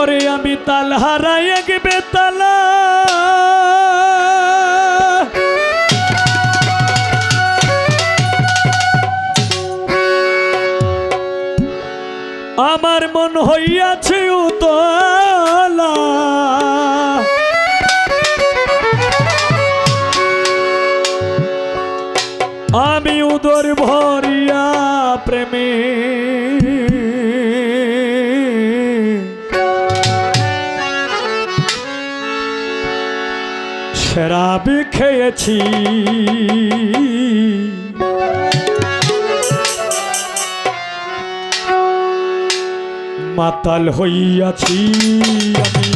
ওরে আমি তাল হারাই এক বেতালা। আমার মন হইয়াছে আমি উদর ভরিয়া প্রেমে শরাবি খেয়েছি। মাতাল হইয়াছি আমি,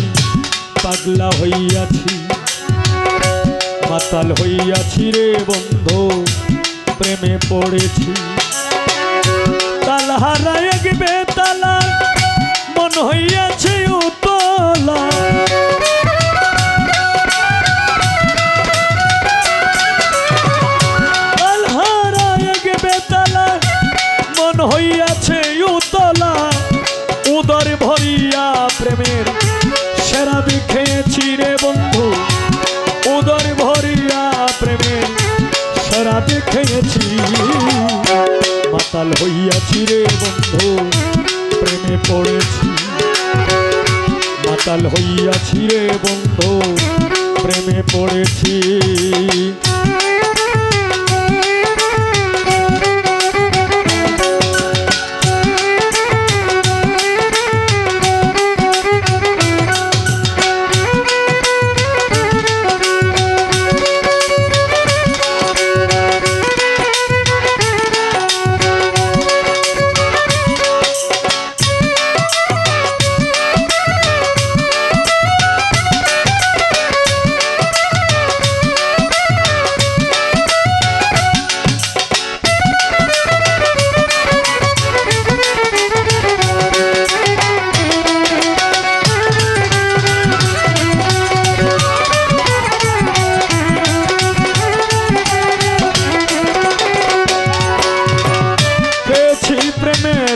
পাগলা হইয়াছি। মাতাল হইয়াছি রে বন্ধু, প্রেমে পড়েছি। তাল হারায় গিবে তালা মন হইয়াছে মাতাল হইয়াছি রে বন্ধু প্রেমে পড়েছি। মাতাল হইয়াছি রে বন্ধু প্রেমে পড়েছি।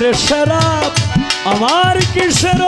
প্রেমের শরাব আমার কিসের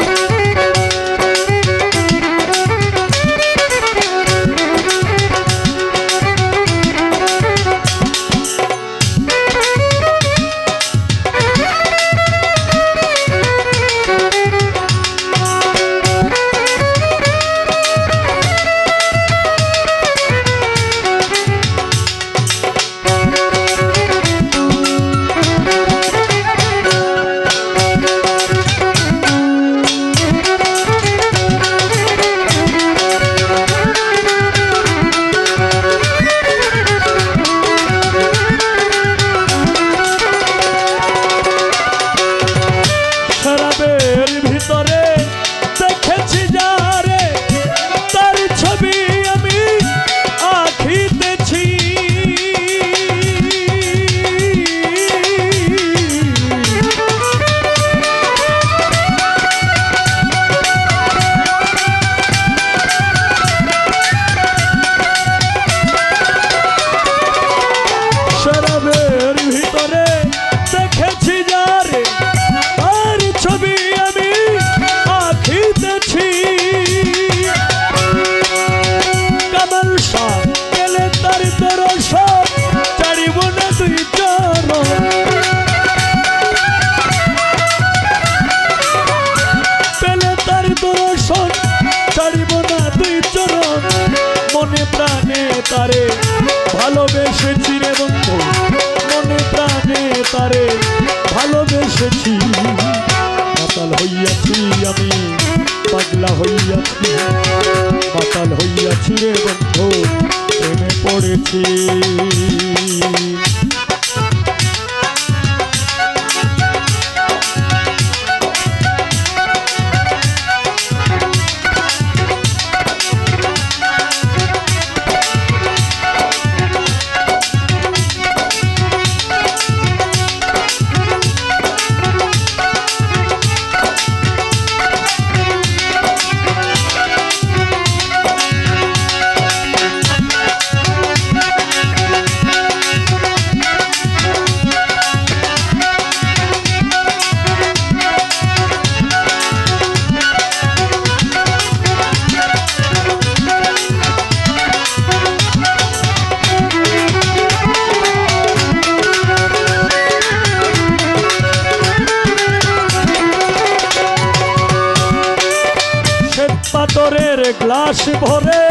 তারে ভালোবেসেছি রে বন্ধু। মনে প্রাণে তারে ভালোবেসেছি। পাতাল হইয়াছি আমি, পাগলা হইয়াছি। পাতাল হইয়াছি রে বন্ধু, প্রেমে পড়েছি। গ্লাস ভরে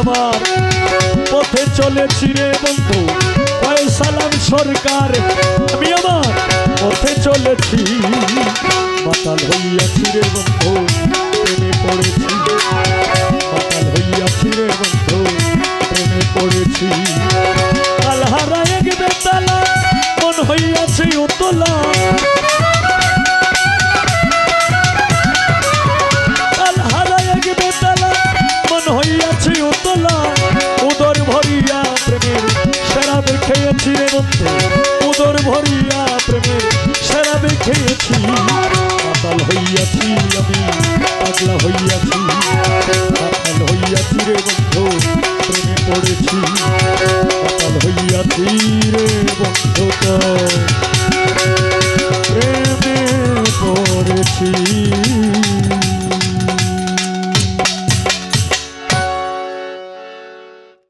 আমার পথে চলেছি রে বন্ধু। সালাম সরকার, আমি আমার পথে চলেছি। মাতাল হইয়াছি রে বন্ধু পড়েছি। শিরে বন্ধু উদর ভরিয়া প্রেমে সেরা খেয়েছি পাতাল হইয়াছি আমি, পাগলা হইয়াছি, পাতাল হইয়াছি রে বন্ধু, প্রেমে পড়েছি। পাতাল হইয়াছি রে বন্ধু